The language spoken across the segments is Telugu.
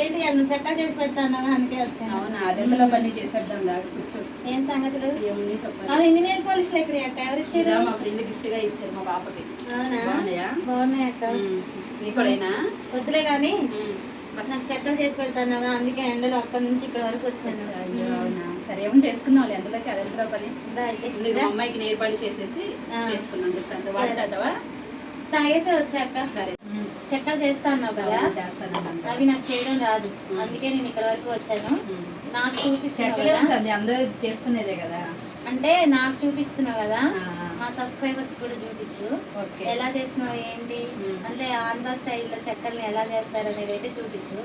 ఏంటి అన్న చక్కా చేసి పెడతాను? అందుకే వచ్చాను. అవునా? అదెంతలో పని చేసేద్దాం రా కూర్చో. ఏం సంగతులు? ఏముంది చెప్పండి పాలిష్లు ఎక్కడ అక్క? ఎవరు ఇచ్చారు మా ఫ్రెండ్ గిఫ్ట్గా ఇచ్చారు మా పాపకి. అవునా? బాగున్నాయా? అక్క. వద్దులే కానీ. నాకు చక్కా చేసి పెడతాను? కదా అందుకే ఎండలో అక్కడి నుంచి ఇక్కడ వరకు వచ్చాను. సరే ఏమో చేసుకుందాం అదెంతలో పని? అమ్మాయికి నేర్పాలి చేసేసి. చేసుకున్నాం వాడతావా? తాగేసి వచ్చాక సరే. చక్కా చేస్తా అన్నావు కదా? అవి నాకు చేయడం రాదు. అందుకే నేను ఇక్కడ వరకు వచ్చాను. నాకు ఉంటుంది అందరూ చేసుకునేదే కదా? అంటే నాకు చూపిస్తున్నావు కదా. మా సబ్స్క్రైబర్స్ కూడా చూపించు ఎలా చేస్తున్నావు ఏంటి. అంటే ఆంధ్ర స్టైల్లో చక్కర్ని ఎలా చేస్తారు అనేది అయితే చూపించు.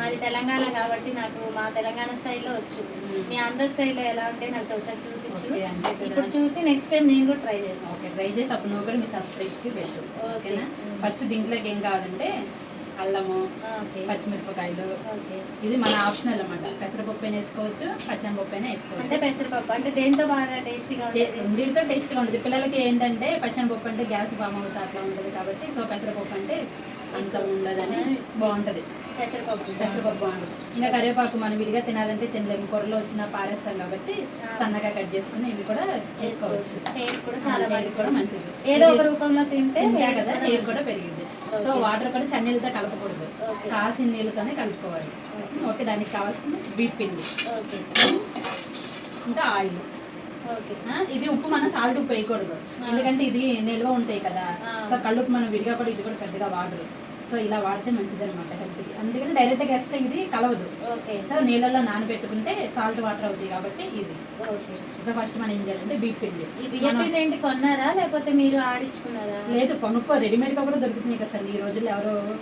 మాది తెలంగాణ కాబట్టి నాకు మా తెలంగాణ స్టైల్లో వచ్చు. మీ ఆంధ్ర స్టైల్లో ఎలా ఉంటే నాకు ఒకసారి చూపించు. ఇప్పుడు చూసి నెక్స్ట్ టైం నేను కూడా ట్రై చేస్తాను ఓకే ట్రై చేసి అప్పుడు నువ్వు కూడా మీ సబ్స్క్రైబ్స్కి పెట్టు ఓకే. ఓకేనా. ఫస్ట్ దీంట్లోకి ఏం కావాలంటే అల్లము పచ్చిమిరపకాయలు. ఇది మన ఆప్షనల్ అన్నమాట. పెసరపప్పు అయినా వేసుకోవచ్చు పచ్చనిపప్పు అయినా వేసుకోవచ్చు. అంటే పెసరపప్పు అంటే దేంతో బాగా టేస్టీగా ఉంటుంది? దీంతో టేస్ట్గా ఉంటుంది. పిల్లలకి ఏంటంటే పచ్చనిపప్పు అంటే గ్యాస్ ఫామ్ అవుతా అట్లా ఉంటుంది కాబట్టి సో పెసరపప్పు అంటే అంత ఉండదని బాగుంటుంది. పెసరపప్పు. పెసరపప్పు బాగుంటుంది. ఇంకా కరివేపాకు మనం విడిగా తినాలంటే తినలేము. కూరలో వచ్చిన పారేస్తాం కాబట్టి సన్నగా కట్ చేసుకుని ఇవి కూడా చేసుకోవచ్చు. టేస్ట్ కూడా చాలా బాగా కూడా మంచిది. ఏదో ఒక రూపంలో తింటే కదా టేస్ట్ కూడా పెరిగింది. సో వాటర్ కూడా చన్నీళ్ళతో కలపకూడదు. కాసిన నీళ్ళతోనే కలుపుకోవాలి. ఓకే. దానికి కావాల్సింది బీట్ పిండి. ఇంకా ఆయిల్. ఇది ఉప్పు మనం సాల్ట్ ఉప్పు వేయకూడదు. ఎందుకంటే ఇది నిల్వ ఉంటాయి కదా. సో కళ్ళుప్పు మనం విడిగా కూడా ఇది కూడా పెద్దగా వాడరు. సో ఇలా వాడితే మంచిది అనమాట హెల్త్కి అందుకని డైరెక్ట్గా వేస్తే ఇది కలవదు. ఓకే. సో నీళ్ళలో నానబెట్టుకుంటే సాల్ట్ వాటర్ అవుతాయి కాబట్టి ఇది. ఓకే. సో ఫస్ట్ మనం ఏం చేయాలంటే బీట్ పిండి. ఈ బియ్యం మనం- పిండి ఏంటి కొన్నారా? లేకపోతే మీరు ఆడించుకున్నారా? లేదు కొనుక్కో. రెడీమేడ్గా కూడా దొరుకుతున్నాయి కదా సార్. ఈ రోజుల్లో ఎవరో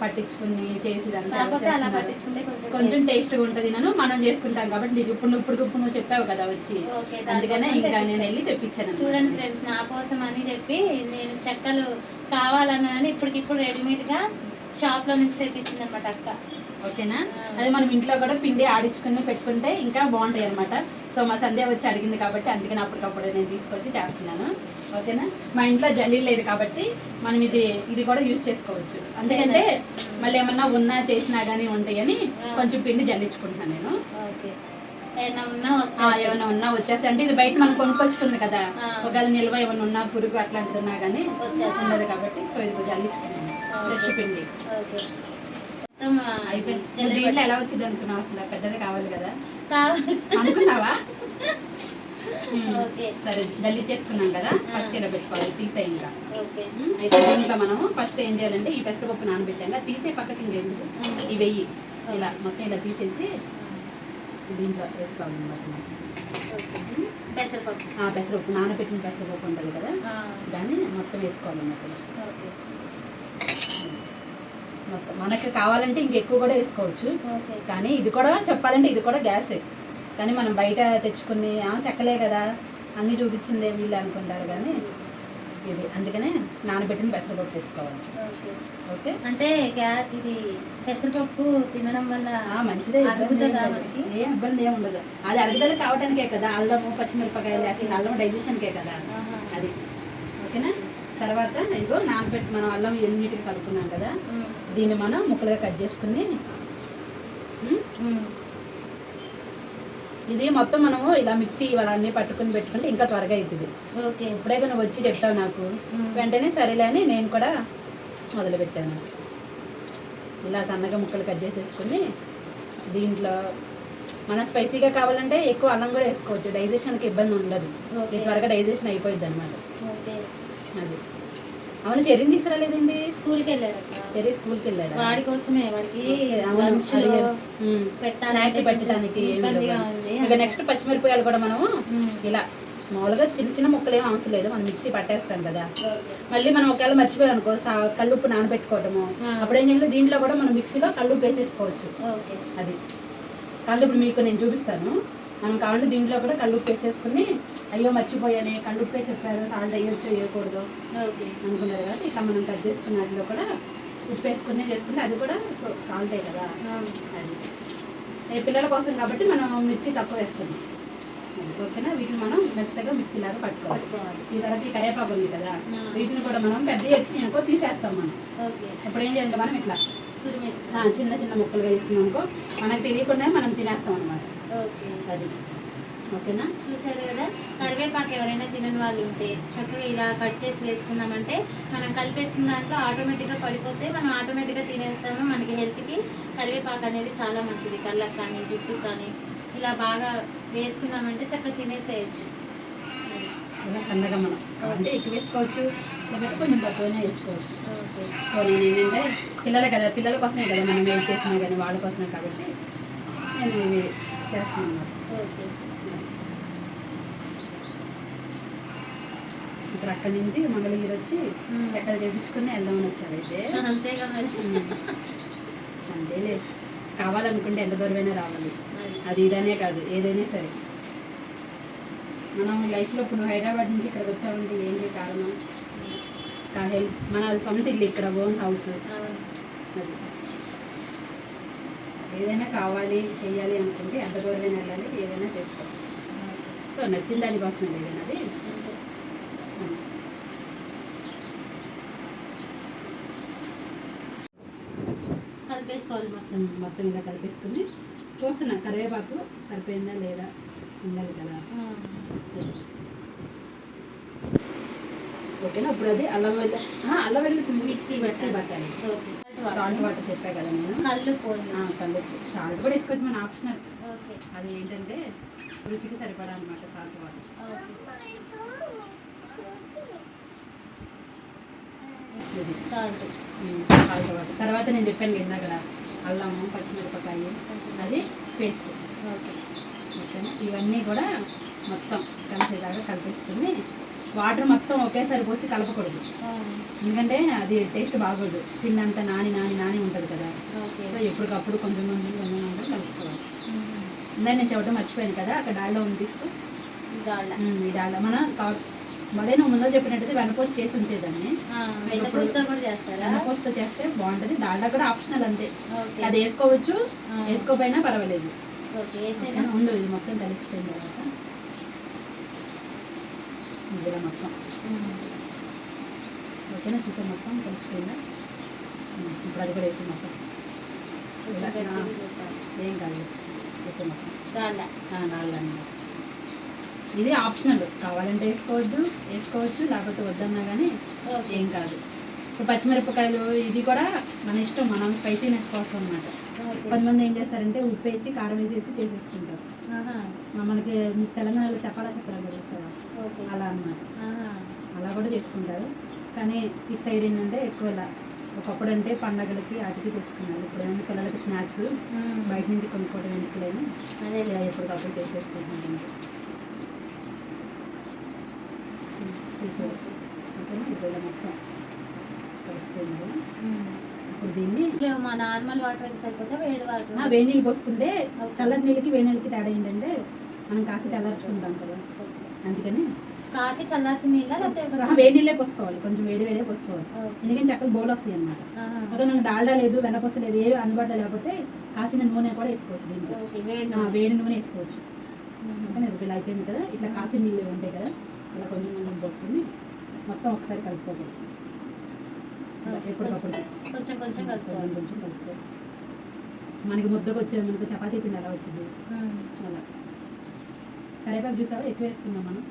పట్టించుకుని చేసి ఇదంతా కాకపోతే అలా చేస్తున్నారు. పట్టించుకుంటే కొంచెం. టేస్ట్గా ఉంటుంది నన్ను మనం చేసుకుంటాం కాబట్టి నీకు ఇప్పుడు ఇప్పుడు ఇప్పుడు నువ్వు చెప్పావు కదా వచ్చి అందుకనే ఇంకా నేను. వెళ్ళి తెప్పించాను చూడండి ఫ్రెండ్స్ నా కోసం అని చెప్పి నేను చెక్కలు కావాలన్నానని ఇప్పటికిప్పుడు రెడీమేడ్గా షాప్లో నుంచి తెప్పించింది అనమాట అక్క ఓకేనా అదే మనం ఇంట్లో కూడా పిండి ఆడించుకుని పెట్టుకుంటే ఇంకా బాగుంటాయి అనమాట సో మా సంధ్య వచ్చి అడిగింది కాబట్టి అందుకని అప్పటికప్పుడు నేను తీసుకొచ్చి చేస్తున్నాను. ఓకేనా? మా ఇంట్లో జల్లీ లేదు కాబట్టి మనం ఇది ఇది కూడా యూజ్ చేసుకోవచ్చు. ఎందుకంటే మళ్ళీ ఏమన్నా ఉన్నా చేసినా కానీ ఉంటాయని కొంచెం పిండి జల్లించుకుంటున్నాను నేను. ఏమైనా ఉన్నా వచ్చేసి అంటే ఇది బయట మనం కొనుక్కొచ్చుకుంది కదా. ఒకవేళ నిల్వ ఏమైనా ఉన్నా పురుగు అట్లాంటిది ఉన్నా కానీ. ఉండదు కాబట్టి సో ఇది జల్లించుకున్నాను ఫ్రెష్ పిండి. ఓకే. మొత్తం అయిపోయింది. ఎలా వచ్చింది అనుకున్నావు? అసలు పెద్దది కావాలి కదా. అనుకున్నావా? ఓకే. సరే జల్లి చేసుకున్నాం కదా. ఫస్ట్ ఇలా పెట్టుకోవాలి తీసే ఇంకా. అయితే దీంట్లో మనం ఫస్ట్ ఏం చేయాలంటే ఈ పెసరపప్పు నానబెట్టాం కదా తీసే పక్కకి ఇంకేందుకు ఇవి వెయ్యి. ఇలా మొత్తం ఇలా తీసేసి దీంట్లో. ఓకే. పెసరపప్పు. పెసరపప్పు నానబెట్టిన పెసరపప్పు ఉంటుంది కదా. దాన్ని మొత్తం వేసుకోవాలన్నమాట. ఓకే. మొత్తం. మనకి కావాలంటే ఇంకెక్కువ కూడా వేసుకోవచ్చు. కానీ ఇది కూడా చెప్పాలంటే ఇది కూడా గ్యాసే. కానీ మనం బయట తెచ్చుకుని "ఆ, చెక్కలే కదా అన్నీ చూపించిందే వీళ్ళు అనుకుంటారు కానీ ఇది. అందుకనే నానబెట్టిన పెసరపప్పు వేసుకోవాలి. ఓకే. అంటే ఇది పెసరపప్పు తినడం వల్ల మంచిదే. ఏం ఇబ్బంది ఏం ఉండదు. అది అరుగుదల కావడానికే కదా అల్లము పచ్చిమిరపకాయలు వేసి అల్లం డైజెషన్కే కదా. అది. ఓకేనా? తర్వాత ఇదిగో నానబెట్టి మనం అల్లం ఎన్నిటికి కలుపుకున్నాం కదా. దీన్ని మనం ముక్కలుగా కట్ చేసుకుని. ఇది మొత్తం మనము ఇలా మిక్సీ ఇవన్నీ పట్టుకుని పెట్టుకుంటే ఇంకా త్వరగా అవుతుంది ఓకే. ఇప్పుడే నువ్వు వచ్చి చెప్తావు నాకు. వెంటనే సరేలే అని నేను కూడా మొదలుపెట్టాను. ఇలా సన్నగా ముక్కలు కట్ చేసేసుకుని దీంట్లో మన స్పైసీగా కావాలంటే ఎక్కువ అల్లం కూడా వేసుకోవచ్చు. డైజెషన్కి ఇబ్బంది ఉండదు. త్వరగా డైజెషన్ అయిపోయింది అనమాట అది. అవును చెర్రీని తీసుకురాలేదండి. స్కూల్కి వెళ్ళాడు. చెర్రీ స్కూల్కి వెళ్ళాడు వాడి కోసమే వాడికి స్నాక్స్ పెట్టడానికి ఇక నెక్స్ట్ పచ్చిమిరపకాయలు కూడా మనము మ్మ్. ఇలా మామూలుగా చిన్న చిన్న ముక్కలు ఏం అవసరం లేదు. మనం మిక్సీ పట్టేస్తాం కదా. మళ్ళీ మనం ఒకవేళ మర్చిపోయాం అనుకో కల్లుప్పు నానబెట్టుకోవటము. అప్పుడు చేయాలి? దీంట్లో కూడా మనం మిక్సీలో కల్లుప్పు వేసేసుకోవచ్చు. ఓకే. అది. కాబట్టి ఇప్పుడు మీకు నేను చూపిస్తాను. మనం కావాలంటే దీంట్లో కూడా కల్లుప్పు వేసేసుకుని అయ్యో మర్చిపోయానే కల్లుప్పే చెప్పారు సాల్ట్ వేయొచ్చు వేయకూడదు ఓకే. అనుకున్నారు కాబట్టి ఇట్లా మనం కట్ చేసుకున్న వాటిలో కూడా ఉప్పు వేసుకుని చేసుకుంటే అది కూడా సాల్టే కదా. ఆ, అది. పిల్లల కోసం కాబట్టి మనం మిర్చి తక్కువ ఓకేనా? వీటిని మనం మెత్తగా మిక్సీ లాగా పట్టుకోవాలి. ఈ తర్వాత ఈ కరివేపాకు ఉంది కదా. వీటిని కూడా మనం పెద్ద వచ్చి అనుకో తీసేస్తాం మనం. ఓకే. ఇప్పుడు ఏం చేయాలంటే మనం ఇట్లా చిన్న చిన్న ముక్కలుగా వేసుకున్నాం అనుకో మనకు తెలియకుండా మనం తినేస్తాం అనమాట ఓకే. అది ఓకేనా? చూసారు కదా? కరివేపాకు ఎవరైనా తినని వాళ్ళు ఉంటే చక్కగా ఇలా కట్ చేసి వేసుకున్నామంటే మనం కలిపేసుకున్న దాంట్లో ఆటోమేటిక్గా పడిపోతే మనం ఆటోమేటిక్గా తినేస్తాము. మనకి హెల్త్కి కరివేపాకు అనేది చాలా మంచిది. కళ్ళకి కానీ జుట్టుకు కానీ. ఇలా బాగా వేసుకున్నామంటే చక్కగా తినేసేయచ్చు. ఇలా సన్నగా మనం అంటే ఎక్కువ వేసుకోవచ్చు లేకపోతే కొంచెం తక్కువనే వేసుకోవచ్చు. సో నేను ఏంటంటే పిల్లలే కదా పిల్లల కోసమే కదా మనం ఏం చేసినా కానీ వాళ్ళ కోసమే కాబట్టి నేను ఇవి చేస్తున్నాను. ఓకే. ఇప్పుడు అక్కడి నుంచి మంగళగిరి వచ్చి. చక్కలు చేయించుకుని వెళ్దామని వచ్చారు అయితే. అంతేగా మరి. అంతేలే. కావాలనుకుంటే ఎంత దూరమైనా రావాలి. అది ఇదనే కాదు ఏదైనా సరే. మనం లైఫ్లో ఇప్పుడు హైదరాబాద్ నుంచి ఇక్కడికి వచ్చామంటే ఏంటి కారణం? కా మన సొంత ఇల్లు ఇక్కడ ఓన్ హౌస్. అది. ఏదైనా కావాలి చేయాలి అనుకుంటే ఎంత దూరమైనా వెళ్ళాలి ఏదైనా చేసుకోవాలి. సో నచ్చిన దానికోసం ఏదైనా అది. కలిపేసుకోవాలి మొత్తం మొత్తం ఇలా కలిపేసుకుని చూస్తున్నా కరివేపాకు సరిపోయిందా లేదా ఉండాలి కదా. ఓకేనా? ఇప్పుడు అది అల్లం వెల్లి అల్లం వెల్లి మిక్సీ మిక్సీ పెట్టాలి. సాల్ట్ వాటర్ చెప్పా కదా నేను. కళ్ళు కళ్ళు సాల్ట్ కూడా వేసుకోవచ్చు మన ఆప్షనల్. ఓకే. అది ఏంటంటే రుచికి సరిపడా అనమాట salt water. Salt. Salt water. తర్వాత నేను చెప్పాను కదా ఇందాక. అల్లము పచ్చిమిరపకాయ అది పేస్ట్ ఓకే. ఓకేనా? ఇవన్నీ కూడా మొత్తం కలిసేలాగా కలిపేసుకుని వాటర్ మొత్తం ఒకేసారి పోసి కలపకూడదు. ఎందుకంటే అది టేస్ట్ బాగోదు. పిండి అంతా నాని నాని నాని ఉంటుంది కదా. సో ఎప్పటికప్పుడు కొంచెం కొంచెం కొంచెం కొంచెం కలుపుకోవాలి. ఇందాక నేను చెప్పడం మర్చిపోయాను కదా అక్కడ డాల్లో ఉంది తీసుకో. ఈ డాల్లో. మన మరే నువ్వు ముందో చెప్పినట్టయితే వెనపోసి చేసి ఉంచేదాన్ని. వెన్నపూసతో కూడా చేస్తారా చేస్తే బాగుంటుంది. డాల్డా కూడా ఆప్షనల్ అంతే. అది వేసుకోవచ్చు. వేసుకోపోయినా పర్వాలేదు? ఉండు ఇది మొత్తం కలిసిపోయిన తర్వాత. ఇందులో మొత్తం. ఓకేనా? చూసా మొత్తం కలిసిపోయిందా ఇప్పుడు అది కూడా వేసి మొత్తం. ఏం కాదు. వేసే మొత్తం. నాలుగు అన్నమాట ఇది ఆప్షనల్. కావాలంటే వేసుకోవద్దు వేసుకోవచ్చు లేకపోతే వద్దన్నా కానీ ఏం కాదు. ఇప్పుడు పచ్చిమిరపకాయలు ఇది కూడా మన ఇష్టం మనం స్పైసీనెస్ కోసం అనమాట కొంతమంది ఏం చేస్తారంటే ఉప్పు వేసి కారం వేసేసి చేసేసుకుంటారు. మనకి తెలంగాణలో చక్రాలు తెలుస్తారా ఓకే. అలా అన్నమాట. ఆహా. అలా కూడా చేసుకుంటారు. కానీ ఈ సైడ్ ఏంటంటే ఎక్కువ ఇలా ఒకప్పుడు అంటే పండగలకి వాటికి తెచ్చుకున్నారు. ఇప్పుడు ఏమో పిల్లలకి స్నాక్స్. బయట నుంచి కొనుక్కోవడం ఎందుకులేని అదే. ఇలా ఎప్పటికప్పుడు చేసేసుకుంటున్నాను ఓకేనా? ఇప్పుడు మొత్తం కలిసిపోయింది. దీన్ని మా నార్మల్ వాటర్ సరిపోతే వేడి వాటర్. వేడి నీళ్ళు పోసుకుంటే చల్లటి నీళ్ళకి వేడి నీళ్ళకి తేడా ఏంటంటే మనం కాసి చల్లార్చుకుంటాం కదా. అందుకని కాచి చల్లార్చి నీళ్ళ లేకపోతే ఆ, కొంచెం- వేడి నీళ్ళే పోసుకోవాలి. కొంచెం వేడి వేడే పోసుకోవాలి. ఎందుకంటే చక్కగా బౌల్ వస్తాయి అన్నమాట. ఆహా. అక్కడ నాకు డాల్డా లేదు వెనపొస లేదు ఏవి అందుబాటులో లేకపోతే కాసిన నూనె కూడా వేసుకోవచ్చు దీంట్లో. వేడి నూనె. వేసుకోవచ్చు. మ్మ్. కానీ అది ఇలా అయిపోయింది కదా. ఇట్లా కాసిన నీళ్ళు ఉంటాయి కదా. అలా కొంచెం కొంచెం పోసుకొని మొత్తం ఒకసారి కలుపుకోవాలి. ఎప్పటికప్పుడు కొంచెం కొంచెం కలుపుకోవాలి. కొంచెం కలుపుకోవాలి. మనకి ముద్దకు వచ్చేది మనకి చపాతీ పిండి అలా వచ్చింది. అలా. కరివేపాకు చూసావా ఎక్కువ వేసుకున్నాం మనం.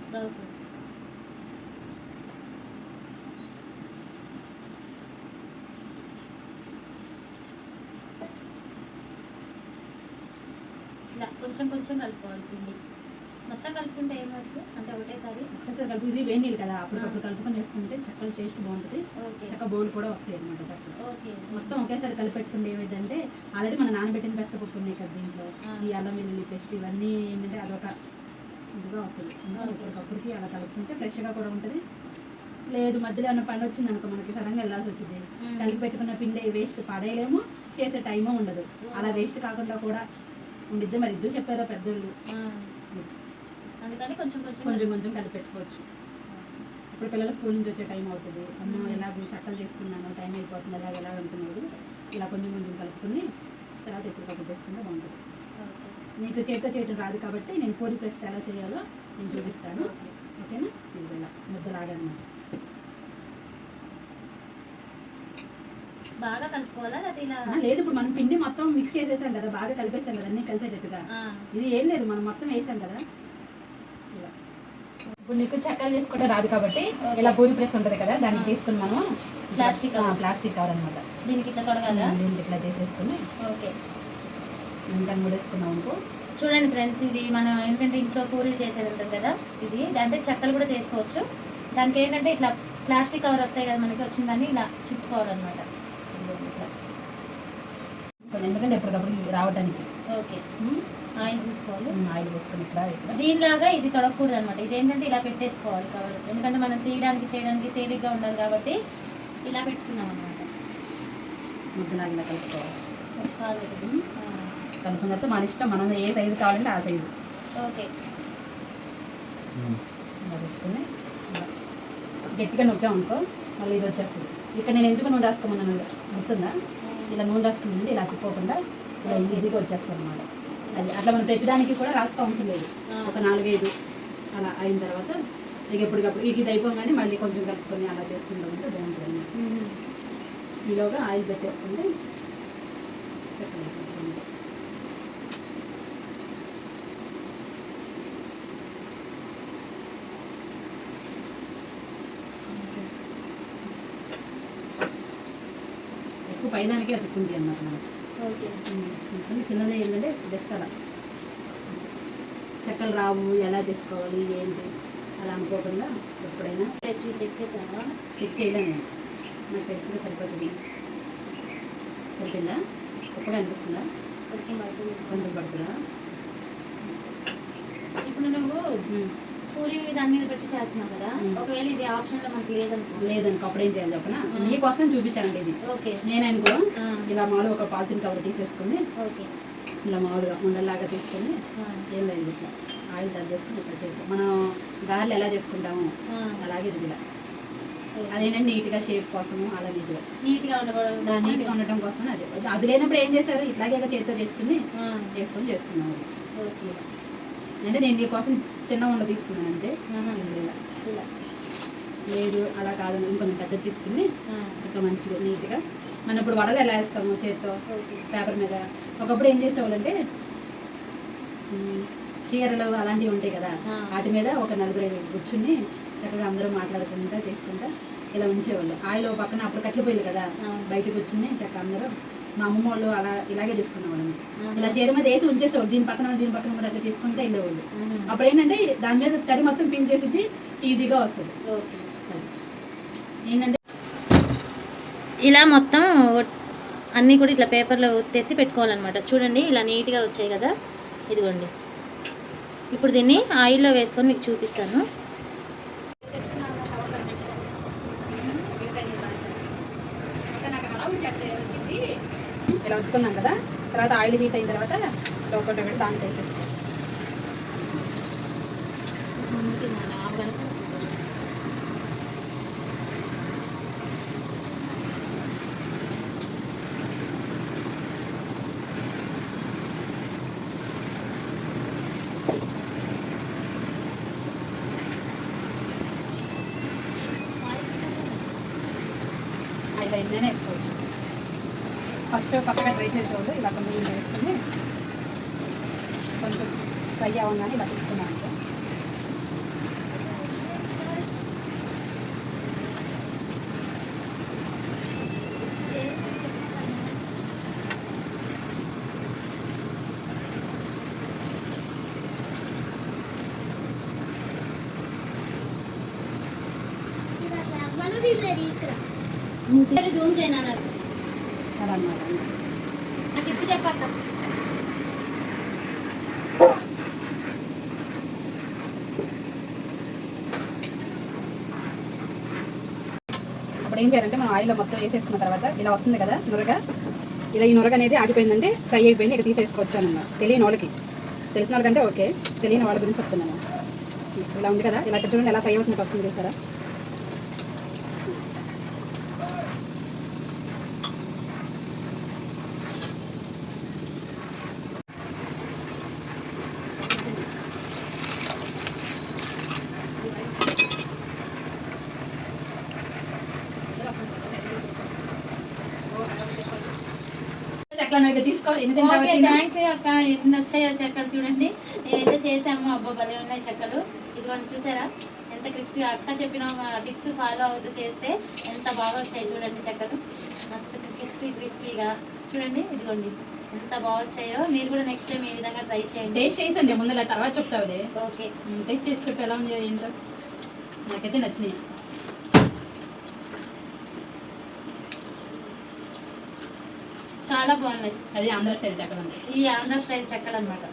కొంచెం కొంచెం కలుపుకోవాలి పిండి. మొత్తం కలుపుకుంటే ఏమవుతుంది? ఒకసారి కలుపు ఇది వేడి నీళ్ళు కదా అప్పటికప్పుడు కలుపుకొని వేసుకుంటే చక్కల టేస్ట్ బాగుంటుంది. చక్క బౌల్ కూడా వస్తాయి అనమాట మొత్తం ఒకేసారి కలిపెట్టుకుంటే ఏమైందంటే ఆల్రెడీ మన నానబెట్టిన పెసరపప్పు ఉన్నాయి కదా దీంట్లో. ఈ అల్లం వెల్లుల్లి పేస్ట్ ఇవన్నీ ఏంటంటే అదొక ఇదిగా వస్తుంది. ఇప్పటికప్పుడుకి అలా కలుపుకుంటే ఫ్రెష్గా కూడా ఉంటుంది. లేదు మధ్యలో ఏమైనా పని వచ్చింది అనుకో మనకి సడన్గా వెళ్ళాల్సి వచ్చింది. కలిపి పెట్టుకున్న పిండి వేస్ట్ పడేయలేము చేసే టైము ఉండదు. అలా వేస్ట్ కాకుండా కూడా ఉండిద్ది. మరి ఇద్దరు చెప్పారో పెద్దోళ్ళు. అందుకని కొంచెం కొంచెం కొంచెం కొంచెం కలిపి పెట్టుకోవచ్చు ఇప్పుడు పిల్లలు స్కూల్ నుంచి వచ్చే టైం అవుతుంది. అమ్మ మ్మ్. ఎలాగో చక్కలు చేసుకున్నాను టైం అయిపోతుంది ఎలాగ ఎలా అనుకున్నాడు. ఇలా కొంచెం కొంచెం కలుపుకొని తర్వాత ఎప్పటికప్పుడు చేసుకుంటే బాగుంటుంది. నీకు చేతితో చేయటం రాదు కాబట్టి నేను పూరి ప్రెస్ ఎలా చేయాలో నేను చూపిస్తాను. ఓకేనా? ఇది ఇలా ముద్దలాగా అన్నమాట బాగా కలుపుకోవాలా? లేదు ఇప్పుడు మనం పిండి మొత్తం మిక్స్ చేసేసాం కదా బాగా కలిపేసాం కదా అన్నీ కలిసేటట్టుగా. ఇది ఏం లేదు మనం మొత్తం వేసాం కదా. ఇప్పుడు నీకు చక్కలు చేసుకోవడం రాదు కాబట్టి ఇలా పూరి ప్రెస్ ఉంటుంది కదా దాన్ని తీసుకుని మనం ప్లాస్టిక్ ప్లాస్టిక్ కవర్ అనమాట దీనికి ఇట్లా తొడగదా? దీనికి ఇట్లా చేసేసుకుని ఓకే. ఇంకా మూడేసుకున్నాం అనుకో. చూడండి ఫ్రెండ్స్ ఇది మనం ఏంటంటే ఇంట్లో పూరీలు చేసేది ఉంటుంది కదా ఇది అంటే చక్కలు కూడా చేసుకోవచ్చు. దానికి ఏంటంటే ఇట్లా ప్లాస్టిక్ కవర్ వస్తాయి కదా మనకి వచ్చిన దాన్ని ఇలా చుట్టుకోవాలన్నమాట. ఎందుకంటే ఎప్పటికప్పుడు రావడానికి ఓకే. ఆయిల్ పూసుకోవాలి ఆయిల్ ఇక్కడ దీనిలాగా ఇది తొడగకూడదు అనమాట ఇది ఏంటంటే ఇలా పెట్టేసుకోవాలి కవర్ ఎందుకంటే మనం తీయడానికి చేయడానికి తేలిగ్గా ఉండాలి కాబట్టి ఇలా పెట్టుకున్నాం అనమాట ముద్దలాగా ఇలా కలుపుకోవాలి. కలుపుకున్న తర్వాత మన ఇష్టం మనం ఏ సైజు కావాలంటే ఆ సైజు ఓకే. ఇలా గట్టిగా నొక్కాం అనుకో మళ్ళీ ఇది వచ్చేస్తుంది. ఇక్కడ నేను ఎందుకు నూనె రాసుకోమన్నాను? గుర్తుందా? ఇలా నూనె రాసుకుంది ఇలా తిప్పుకోకుండా ఇలా ఈజీగా వచ్చేస్తుంది అనమాట అది అట్లా మనం ప్రతిదానికి కూడా రాసుకోవాల్సిన లేదు ఒక నాలుగైదు అలా అయిన తర్వాత ఇక ఎప్పటికప్పుడు ఇక ఇది అయిపోగానే మళ్ళీ కొంచెం కలుపుకొని అలా చేసుకుంటూ ఉంటే బాగుంటుంది. ఈలోగా ఆయిల్ పెట్టేసుకుంటే అయిపోతుంది. ఎక్కువ పైదానికి అతుక్కుంది అన్నమాట మనకి ఓకే. కింద ఏంటంటే జస్ట్ అలా. చెక్కలు రావు ఎలా చేసుకోవాలి ఏంటి అలా అనుకోకుండా ఎప్పుడైనా తెచ్చి చెక్ చేసావా చెక్ నేను నాకు తెలిసిందే సరిపోతుంది. సరిపోయిందా? గొప్పగా అనిపిస్తుందా? కొంచెం పడుతుంది. కొంచెం పడుతుందా? ఇప్పుడు నువ్వు పూరి మీద పెట్టి చేస్తున్నావు కదా. ఒకవేళ ఇది ఆప్షన్లో మనకు లేదనుకో లేదనుకో అప్పుడు ఏం చేయాలి చెప్పనా? నీకోసం చూపించానండి ఇది. ఓకే. నేను అనుకో ఆ, ఇలా మామూలుగా ఒక పాలిథిన్ కవర్ తీసేసుకుని ఓకే. ఇలా మామూలుగా ఉండలాగా తీసుకొని ఏం లేదు ఇట్లా. ఆయిల్ తయారు చేసుకుని ఇట్లా చేస్తాం మనం గారెలు ఎలా చేసుకుంటాము అలాగే ఇది ఇలా. అదేంటంటే నీట్గా షేప్ కోసము అలా నీట్గా. నీట్గా దాన్ని నీట్గా ఉండటం కోసం అది. అది లేనప్పుడు ఏం చేశారు? ఇట్లాగే చేతితో చేసుకుని చేసుకొని చేసుకున్నాము. ఓకే. అంటే నేను నీకోసం చిన్న ఉండ తీసుకున్నాను అంతే ఇలా. ఇలా లేదు. అలా కాదు ఇంకొంచెం పెద్దది తీసుకుని ఇంకా మంచిగా నీట్గా. మనం ఇప్పుడు వడలు ఎలా వేస్తాము చేత్తో పేపర్ మీద. ఒకప్పుడు ఏం చేసేవాళ్ళంటే చీరలు అలాంటివి ఉంటాయి కదా. వాటి మీద ఒక నలుగురు ఐదు కూర్చుని చక్కగా అందరూ మాట్లాడుకుంటా చేసుకుంటా ఇలా ఉంచేవాళ్ళు. ఆయిల్ పక్కన అప్పుడు కట్లిపోయింది కదా. బయటకు కూర్చుని చక్కగా అందరూ మా అమ్మమ్మ వాళ్ళు అలా ఇలాగే చేసుకునేవాళ్ళని ఆహా. ఇలా చీర మీద వేసి ఉంచేసేవాళ్ళు దీని పక్కన దీని పక్కన అట్లా తీసుకుంటే వెళ్ళేవాళ్ళు. అప్పుడు ఏంటంటే దాని మీద తడి మొత్తం పిన్ చేసి ఈజీగా వస్తుంది. ఏంటంటే ఇలా మొత్తం అన్నీ కూడా ఇట్లా పేపర్లో ఒత్తేసి పెట్టుకోవాలన్నమాట. చూడండి ఇలా నీట్గా వచ్చాయి కదా. ఇదిగోండి. ఇప్పుడు దీన్ని ఆయిల్లో వేసుకొని మీకు చూపిస్తాను. కలుపుకున్నాం కదా? తర్వాత ఆయిల్ హీట్ అయిన తర్వాత లోపల పెట్టి దాంట్లో వేసేస్తాం ఇలా ఎన్నైనా వేసుకోవచ్చు ఫస్ట్ పక్కన ట్రై ఇలా కొంచెం వేసుకుని కొంచెం ఫ్రై అవ్వగానే ఇలా తీసుకున్నాను అనుకో. జూమ్ చేయనా నాకు అలా అన్నమాట నాకు ఇప్పుడు చెప్పక్క అప్పుడు ఏం చేయాలంటే మనం ఆయిల్లో మొత్తం వేసేసుకున్న తర్వాత ఇలా వస్తుంది కదా నురగ. ఇలా ఈ నురగ అనేది ఆగిపోయిందంటే ఫ్రై అయిపోయింది ఇక తీసేసుకోవచ్చు అన్నమాట తెలియని వాళ్ళకి. తెలిసిన వాళ్ళకంటే ఓకే. తెలియని వాళ్ళ గురించి చెప్తున్నాను. ఇలా ఉంది కదా. ఇలా ఇక్కడ చూడండి ఎలా ఫ్రై అవుతున్నట్టు వస్తుంది చూసారా? తినాలన్నా ఇక. థ్యాంక్స్ అక్క. ఎన్ని వచ్చాయో చెక్కలు చూడండి. ఏదైతే చేసామో అబ్బా భలే ఉన్నాయి చెక్కలు. ఇదిగోండి చూసారా? ఎంత క్రిప్స్ అక్క చెప్పిన టిప్స్ ఫాలో అవుతూ చేస్తే ఎంత బాగా వచ్చాయి చూడండి చెక్కలు. మస్తు క్రిస్పీ క్రిస్పీగా చూడండి ఇదిగోండి. ఎంత బాగా వచ్చాయో. మీరు కూడా నెక్స్ట్ టైం ఈ విధంగా ట్రై చేయండి. టేస్ట్ చేసండి ముందు తర్వాత చెప్తావులే. ఓకే. టేస్ట్ చేసి చెప్పు ఎలా ఉంది ఏంటో. నాకైతే నచ్చినాయి. చాలా బాగున్నాయి. అది ఆంధ్ర స్టైల్ చక్కగా ఉంది ఈ ఆంధ్ర స్టైల్ చెక్కలు అనమాట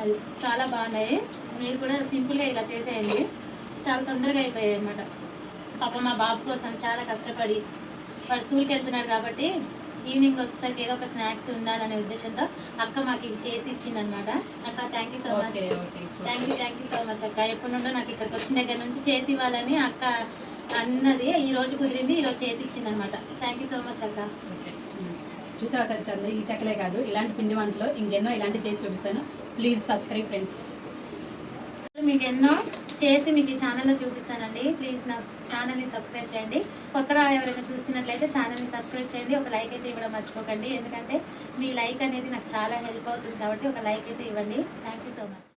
అది చాలా బాగున్నాయి. మీరు కూడా సింపుల్గా ఇలా చేసేయండి. చాలా తొందరగా అయిపోయాయి అనమాట పాప మా బాబు కోసం చాలా కష్టపడి వాడు స్కూల్కి వెళ్తున్నాడు కాబట్టి ఈవినింగ్ వచ్చేసరికి ఏదో ఒక స్నాక్స్ ఉండాలనే ఉద్దేశంతో అక్క మాకు ఇవి చేసి ఇచ్చిందనమాట అక్క thank you so much thank you thank you so much అక్క. ఎప్పటి నుండో నాకు ఇక్కడికి వచ్చిన దగ్గర నుంచి చేసి ఇవ్వాలని అక్క అన్నది ఈ రోజు కుదిరింది ఈ రోజు చేసి ఇచ్చింది అనమాట థ్యాంక్ యూ సో మచ్ అక్క. చూసావా సార్ ఈ చెక్కలే కాదు ఇలాంటి పిండి వంటలు ఇంకెన్నో ఇలాంటి చేసి చూపిస్తాను. ప్లీజ్ సబ్స్క్రైబ్ ఫ్రెండ్స్ మీకు ఎన్నో చేసి మీకు ఈ ఛానల్లో చూపిస్తానండి. ప్లీజ్ నా ఛానల్ని సబ్స్క్రైబ్ చేయండి. కొత్తగా ఎవరైనా చూస్తున్నట్లయితే ఛానల్ని సబ్స్క్రైబ్ చేయండి. ఒక లైక్ అయితే ఇవ్వడం మర్చిపోకండి. ఎందుకంటే మీ లైక్ అనేది నాకు చాలా హెల్ప్ అవుతుంది కాబట్టి ఒక లైక్ అయితే ఇవ్వండి. Thank you so much